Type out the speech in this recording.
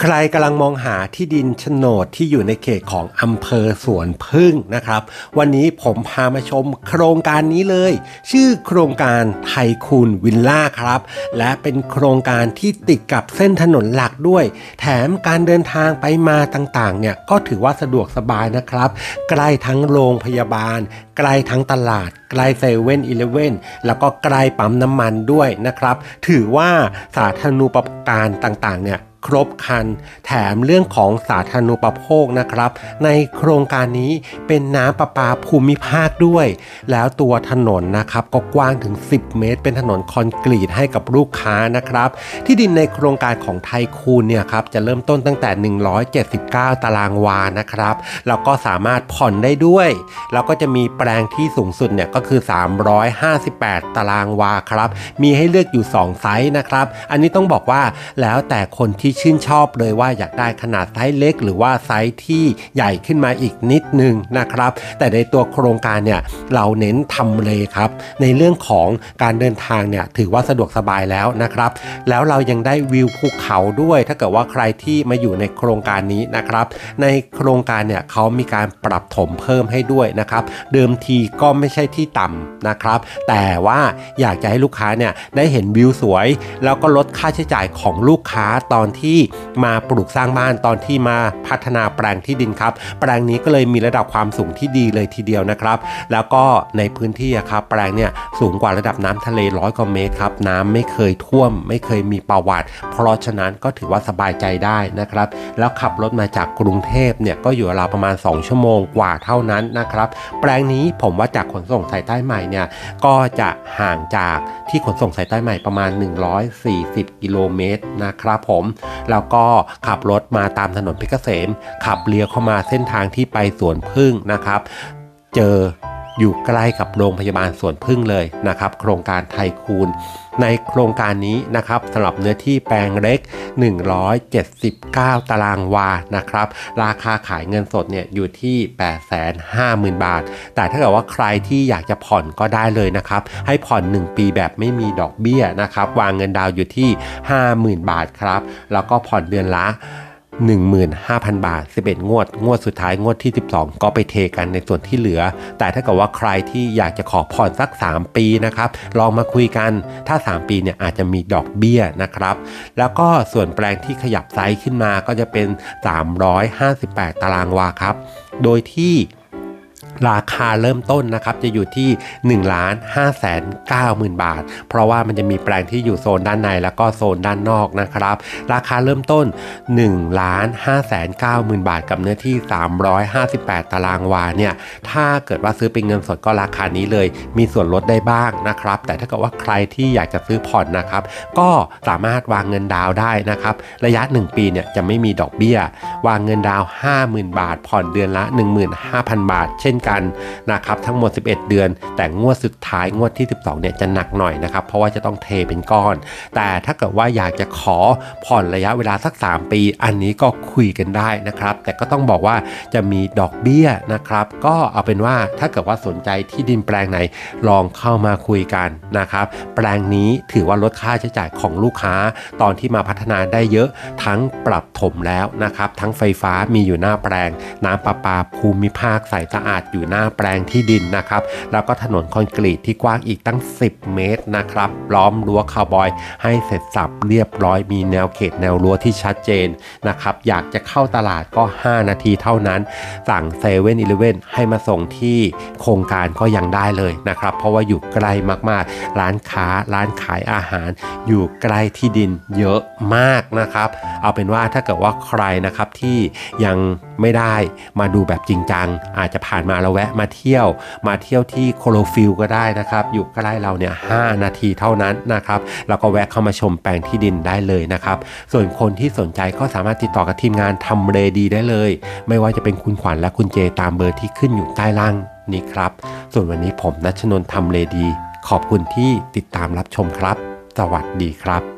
ใครกำลังมองหาที่ดินโฉนดที่อยู่ในเขตของอำเภอสวนพึ่งนะครับ วันนี้ผมพามาชมโครงการนี้เลย ชื่อโครงการไทคูนวิลล่าครับ และเป็นโครงการที่ติดกับเส้นถนนหลักด้วย แถมการเดินทางไปมาต่างๆ เนี่ยก็ถือว่าสะดวกสบายนะครับ ใกล้ทั้งโรงพยาบาล ใกล้ทั้งตลาด ใกล้เซเว่นอีเลเว่นแล้วก็ใกล้ปั๊มน้ำมันด้วยนะครับ ถือว่าสาธารณูปการต่างๆ เนี่ย ครบคัน แถมเรื่องของสาธารณูปโภคนะครับ ในโครงการนี้เป็นน้ำประปาภูมิภาคด้วย แล้วตัวถนนนะครับก็กว้างถึง 10 เมตร เป็นถนนคอนกรีตให้กับลูกค้านะครับ ที่ดินในโครงการของไทยคูนเนี่ยครับจะเริ่มต้นตั้งแต่ 179 ตารางวานะครับแล้วก็สามารถผ่อนได้ด้วยแล้วก็จะมีแปลงที่สูงสุดเนี่ยก็คือ 358 ตารางวาครับ มีให้เลือกอยู่ 2 ไซส์นะครับ อันนี้ต้องบอกว่าแล้วแต่คนที่ชื่นชอบเลยว่าอยากได้ขนาดไซส์เล็ก หรือว่าไซส์ที่ใหญ่ขึ้นมาอีกนิดนึงนะครับ แต่ในตัวโครงการเนี่ยเราเน้นทำเลครับ ในเรื่องของการเดินทางเนี่ยถือว่าสะดวกสบายแล้วนะครับ แล้วเรายังได้วิวภูเขาด้วย ถ้าเกิดว่าใครที่มาอยู่ในโครงการนี้นะครับ ในโครงการเนี่ยเขามีการปรับถมเพิ่มให้ด้วยนะครับ เดิมทีก็ไม่ใช่ที่ต่ำนะครับ แต่ว่าอยากจะให้ลูกค้าเนี่ยได้เห็นวิวสวย แล้วก็ลดค่าใช้จ่ายของลูกค้าตอนที่มาปลูกสร้างบ้านตอนที่มาพัฒนาแปลงที่ดินครับ แปลงนี้ก็เลยมีระดับความสูงที่ดีเลยทีเดียวนะครับ แล้วก็ในพื้นที่ครับแปลงเนี่ยสูงกว่าระดับน้ำทะเลร้อยกว่าเมตรครับ น้ำไม่เคยท่วม ไม่เคยมีประวัติ เพราะฉะนั้นก็ถือว่าสบายใจได้นะครับ แล้วขับรถมาจากกรุงเทพเนี่ยก็อยู่ราวประมาณ 2 ชั่วโมงกว่าเท่านั้นนะครับ แปลงนี้ผมว่าจากขนส่งสายใต้ใหม่เนี่ยก็จะห่างจากที่ขนส่งสายใต้ใหม่ประมาณ 140 กิโลเมตรนะครับผมแล้วก็ขับรถมาตามถนนเพชรเกษมขับเลี้ยวเข้ามาเส้นทางที่ไปสวนพึ่งนะครับ เจอ อยู่ใกล้กับโรงพยาบาลสวนพึ่งเลยนะครับ โครงการไทยคูณ ในโครงการนี้นะครับสำหรับเนื้อที่แปลงเล็ก 179 ตารางวานะครับ ราคาขายเงินสดเนี่ยอยู่ที่ 850,000 บาท แต่ถ้าเกิดว่าใครที่อยากจะผ่อนก็ได้เลยนะครับ ให้ผ่อน 1 ปีแบบไม่มีดอกเบี้ยนะครับ วางเงินดาวน์อยู่ที่ 50,000 บาทครับ แล้วก็ผ่อนเดือนละ 15,000 บาท 11 งวด งวดสุดท้ายงวดที่ 12 ก็ไปเทกันในส่วนที่เหลือ แต่ถ้าเกิดว่าใครที่อยากจะขอผ่อนสัก 3 ปีนะครับลองมาคุยกันถ้า 3 ปีเนี่ยอาจจะมีดอกเบี้ยนะครับ แล้วก็ส่วนแปลงที่ขยับไซส์ขึ้นมาก็จะเป็น 358 ตารางวาครับ โดยที่ ราคาเริ่มต้นนะครับจะอยู่ที่ 1 ล้าน5แสน9หมื่นบาท เพราะว่ามันจะมีแปลงที่อยู่โซนด้านในแล้วก็โซนด้านนอกนะครับ ราคาเริ่มต้น1ล้าน5แสน9หมื่นบาท กับเนื้อที่ 358 ตารางวาเนี่ยถ้าเกิดว่าซื้อเป็นเงินสดก็ราคานี้เลย มีส่วนลดได้บ้างนะครับ แต่ถ้าเกิดว่าใครที่อยากจะซื้อผ่อนนะครับ ก็สามารถวางเงินดาวได้นะครับ ระยะ 1 ปีเนี่ยจะไม่มีดอกเบี้ย วางเงินดาว 50,000 บาท ผ่อนเดือนละ 15,000 บาท เช่นกันนะครับทั้งหมด 11 เดือน แต่งวดสุดท้ายงวดที่ 12เนี่ยจะหนักหน่อยนะครับเพราะว่าจะต้องเทเป็นก้อน แต่ถ้าเกิดว่าอยากจะขอผ่อนระยะเวลาสัก 3 ปี อันนี้ก็คุยกันได้นะครับ แต่ก็ต้องบอกว่าจะมีดอกเบี้ยนะครับ ก็เอาเป็นว่าถ้าเกิดว่าสนใจที่ดินแปลงไหนลองเข้ามาคุยกันนะครับ แปลงนี้ถือว่าลดค่าใช้จ่ายของลูกค้า ตอนที่มาพัฒนาได้เยอะทั้งปรับถมแล้วนะครับ ทั้งไฟฟ้ามีอยู่หน้าแปลง น้ำประปาภูมิภาคใสสะอาดอยูู่่หน้าแปลงที่ดินนะครับ แล้วก็ถนนคอนกรีตที่กว้างอีกตั้ง 10 เมตรนะครับล้อมรั้วคาวบอยให้เสร็จสับเรียบร้อยมีแนวเขตแนวรั้วที่ชัดเจนนะครับ อยากจะเข้าตลาดก็ 5 นาทีเท่านั้น สั่งเซเว่นอีเลเว่นให้มาส่งที่โครงการก็ยังได้เลยนะครับ เพราะว่าอยู่ใกล้มากๆ ร้านค้าร้านขายอาหาร อยู่ใกล้ที่ดินเยอะมากนะครับ เอาเป็นว่าถ้าเกิดว่าใครนะครับที่ยังไม่ได้มาดูแบบจริงจัง อาจจะผ่านมาแล้วแวะมาเที่ยว มาเที่ยวที่โคโลฟิลก็ได้นะครับ อยู่ใกล้เราเนี่ย5นาทีเท่านั้นนะครับแล้วก็แวะเข้ามาชมแปลงที่ดินได้เลยนะครับ ส่วนคนที่สนใจก็สามารถติดต่อกับทีมงานทำเลดีได้เลย ไม่ว่าจะเป็นคุณขวัญและคุณเจตามเบอร์ที่ขึ้นอยู่ใต้ล่างนี้ครับ ส่วนวันนี้ผมนัชนนท์ทำเลดี ขอบคุณที่ติดตามรับชมครับ สวัสดีครับ